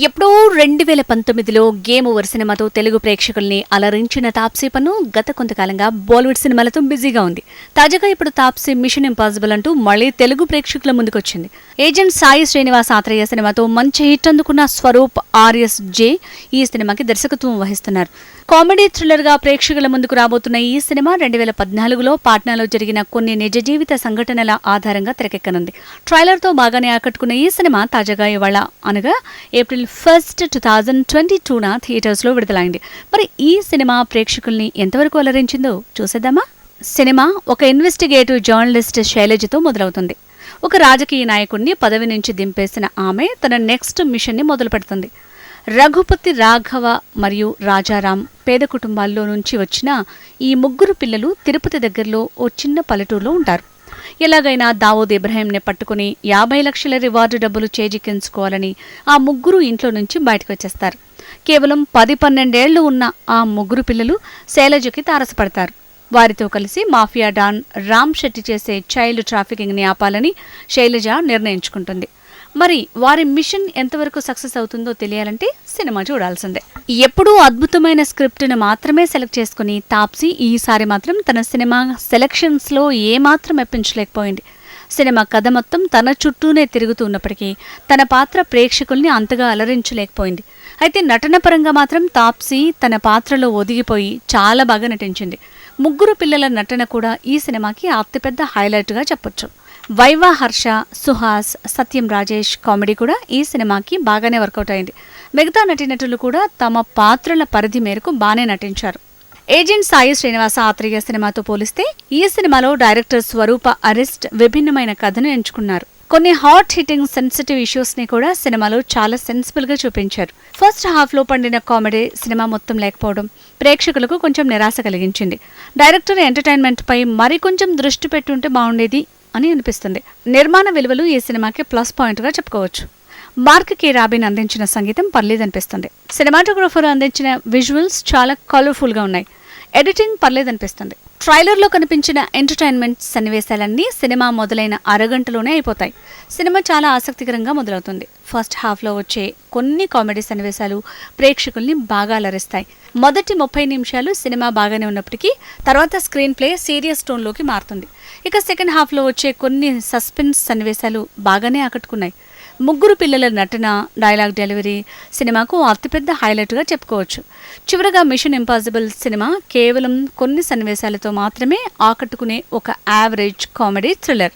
ఎప్పుడో రెండు వేల పంతొమ్మిదిలో గేమ్ ఓవర్ సినిమాతో తెలుగు ప్రేక్షకుల్ని అలరించిన తాప్సీ పన్ను గత కొంతకాలంగా బాలీవుడ్ సినిమాలతో బిజీగా ఉంది. తాజాగా ఇప్పుడు తాప్సీ మిషన్ ఇంపాసిబుల్ అంటూ మళ్ళీ తెలుగు ప్రేక్షకుల ముందుకొచ్చింది. ఏజెంట్ సాయి శ్రీనివాస్ ఆత్రేయ సినిమాతో మంచి హిట్ అందుకున్న స్వరూప్ ఆర్ఎస్ జే ఈ సినిమాకి దర్శకత్వం వహిస్తున్నారు. కామెడీ థ్రిల్లర్గా ప్రేక్షకుల ముందుకు రాబోతున్న ఈ సినిమా రెండు వేల పద్నాలుగులో పాట్నాలో జరిగిన కొన్ని నిజ జీవిత సంఘటనల ఆధారంగా తెరకెక్కనుంది. ట్రైలర్తో బాగానే ఆకట్టుకున్న ఈ సినిమా తాజాగా ఇవాళ అనగా April first two thousand twenty టూన థియేటర్స్లో విడుదలైంది. మరి ఈ సినిమా ప్రేక్షకుల్ని ఎంతవరకు అలరించిందో చూసేద్దామా? సినిమా ఒక ఇన్వెస్టిగేటివ్ జర్నలిస్ట్ శైలజతో మొదలవుతుంది. ఒక రాజకీయ నాయకుడిని పదవి నుంచి దింపేసిన ఆమె తన నెక్స్ట్ మిషన్ని మొదలు పెడుతుంది రఘుపతి రాఘవ మరియు రాజారాం పేద కుటుంబాల్లో నుంచి వచ్చిన ఈ ముగ్గురు పిల్లలు తిరుపతి దగ్గరలో ఓ చిన్న పల్లెటూరులో ఉంటారు. ఎలాగైనా దావోద్ ఇబ్రాహీంని పట్టుకుని యాభై లక్షల రివార్డు డబ్బులు చేజిక్కించుకోవాలని ఆ ముగ్గురు ఇంట్లో నుంచి బయటకు వచ్చేస్తారు. కేవలం పది పన్నెండేళ్ళు ఉన్న ఆ ముగ్గురు పిల్లలు శైలజకి తారసపడతారు. వారితో కలిసి మాఫియా డాన్ రామ్ శెట్టి చేసే చైల్డ్ ట్రాఫికింగ్ని ఆపాలని శైలజ నిర్ణయించుకుంటుంది. మరి వారి మిషన్ ఎంతవరకు సక్సెస్ అవుతుందో తెలియాలంటే సినిమా చూడాల్సిందే. ఎప్పుడూ అద్భుతమైన స్క్రిప్ట్ను మాత్రమే సెలెక్ట్ చేసుకుని తాప్సీ ఈసారి మాత్రం తన సినిమా సెలక్షన్స్లో ఏమాత్రం మెప్పించలేకపోయింది. సినిమా కథ మొత్తం తన చుట్టూనే తిరుగుతూ ఉన్నప్పటికీ తన పాత్ర ప్రేక్షకుల్ని అంతగా అలరించలేకపోయింది. అయితే నటన పరంగా మాత్రం తాప్సీ తన పాత్రలో ఒదిగిపోయి చాలా బాగా నటించింది. ముగ్గురు పిల్లల నటన కూడా ఈ సినిమాకి అతిపెద్ద హైలైట్గా చెప్పొచ్చు. వైవా హర్ష సుహాస్ సత్యం రాజేష్ కామెడీ కూడా ఈ సినిమాకి బాగానే వర్కౌట్ అయింది. మిగతా నటీనటులు కూడా తమ పాత్రల పరిధి మేరకు బాగానే నటించారు. ఏజెంట్ సాయి శ్రీనివాస ఆత్రేయ సినిమాతో పోలిస్తే ఈ సినిమాలో డైరెక్టర్ స్వరూప అరెస్ట్ విభిన్నమైన కథను ఎంచుకున్నారు. కొన్ని హాట్ హిట్టింగ్ సెన్సిటివ్ ఇష్యూస్ని కూడా సినిమాలో చాలా సెన్సిబుల్గా చూపించారు. ఫస్ట్ హాఫ్లో పండిన కామెడీ సినిమా మొత్తం లేకపోవడం ప్రేక్షకులకు కొంచెం నిరాశ కలిగించింది. డైరెక్టర్ ఎంటర్టైన్మెంట్ పై మరికొంచెం దృష్టి పెట్టుంటే బాగుండేది అని అనిపిస్తుంది. నిర్మాణ విలువలు ఈ సినిమాకి ప్లస్ పాయింట్గా చెప్పుకోవచ్చు. మార్క్ కే రాబిన్ అందించిన సంగీతం పర్లేదనిపిస్తుంది. సినిమాటోగ్రఫర్ అందించిన విజువల్స్ చాలా కలర్ఫుల్గా ఉన్నాయి. ఎడిటింగ్ పర్లేదనిపిస్తుంది. ట్రైలర్లో కనిపించిన ఎంటర్టైన్మెంట్ సన్నివేశాలన్నీ సినిమా మొదలైన అరగంటలోనే అయిపోతాయి. సినిమా చాలా ఆసక్తికరంగా మొదలవుతుంది. ఫస్ట్ హాఫ్లో వచ్చే కొన్ని కామెడీ సన్నివేశాలు ప్రేక్షకుల్ని బాగా అలరిస్తాయి. మొదటి ముప్పై నిమిషాలు సినిమా బాగానే ఉన్నప్పటికీ తర్వాత స్క్రీన్ ప్లే సీరియస్ టోన్లోకి మారుతుంది. ఇక సెకండ్ హాఫ్లో వచ్చే కొన్ని సస్పెన్స్ సన్నివేశాలు బాగానే ఆకట్టుకున్నాయి. ముగ్గురు పిల్లల నటన డైలాగ్ డెలివరీ సినిమాకు అతిపెద్ద హైలైట్గా చెప్పుకోవచ్చు. చివరగా మిషన్ ఇంపాసిబుల్ సినిమా కేవలం కొన్ని సన్నివేశాలతో మాత్రమే ఆకట్టుకునే ఒక యావరేజ్ కామెడీ థ్రిల్లర్.